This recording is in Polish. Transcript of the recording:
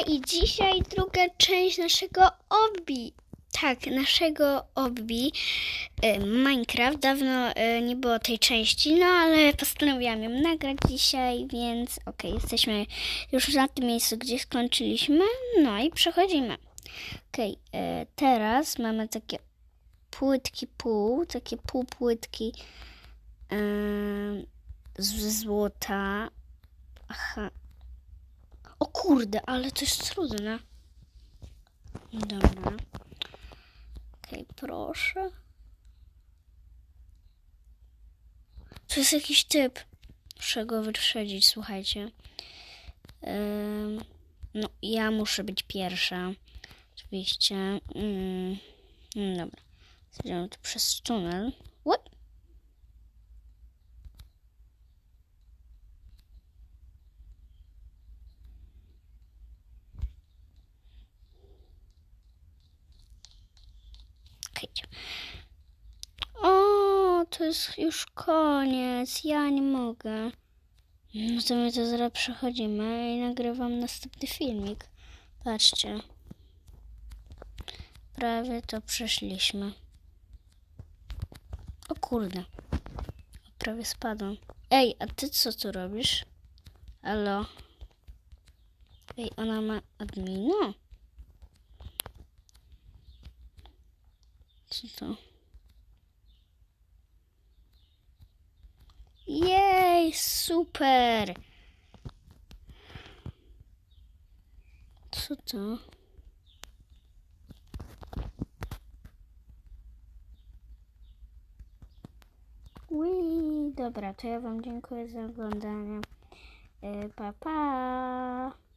i dzisiaj druga część naszego obi. Tak, naszego obi e, Minecraft. Dawno e, nie było tej części, no ale postanowiłam ją nagrać dzisiaj, więc okej, jesteśmy już na tym miejscu, gdzie skończyliśmy. No i przechodzimy. Okej, e, teraz mamy takie płytki pół, takie półpłytki e, z złota. Aha. O kurde, ale to jest trudne. Dobra. Okej, proszę. To jest jakiś typ. Muszę go wyprzedzić, słuchajcie. Ym, no, ja muszę być pierwsza. Oczywiście. Mm, mm, dobra. Zjedziemy tu przez tunel. Okej. O, to jest już koniec. Ja nie mogę. No to my to zaraz przechodzimy i nagrywam następny filmik. Patrzcie. Prawie to przeszliśmy. O kurde. Prawie spadłem. Ej, a ty co tu robisz? Halo? Ej, ona ma admina? Co to? Jej, super! Co to? Ui, dobra, to ja Wam dziękuję za oglądanie. Y, Pa, pa!